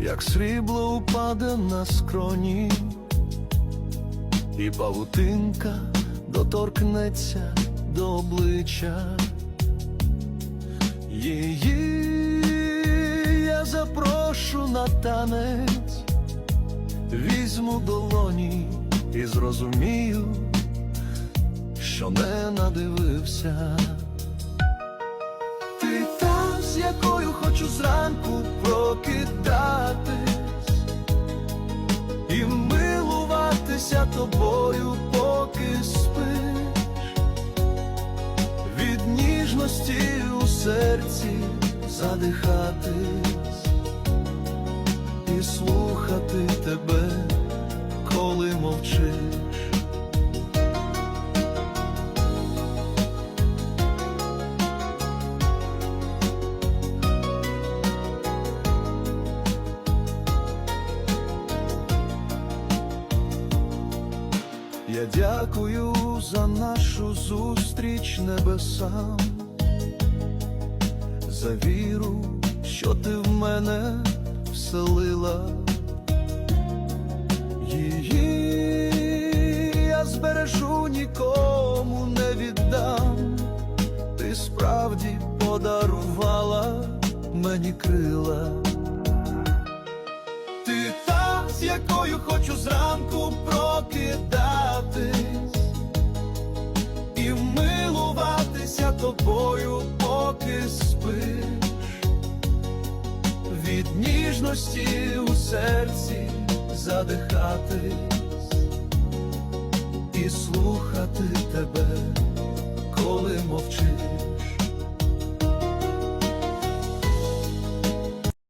як срібло упаде на скроні, і павутинка доторкнеться до обличчя. Її я запрошу на танець, візьму долоні і зрозумію, що не надивився. Хочу зранку прокидатись і милуватися тобою, поки спиш від ніжності у серці задихатись і слухати тебе, коли мовчиш. Я дякую за нашу зустріч небесам, за віру, що ти в мене вселила. Її я збережу нікому не віддам. Ти справді подарувала мені крила. Якою хочу зранку прокидатись і милуватися тобою, поки спиш від ніжності у серці задихатись і слухати.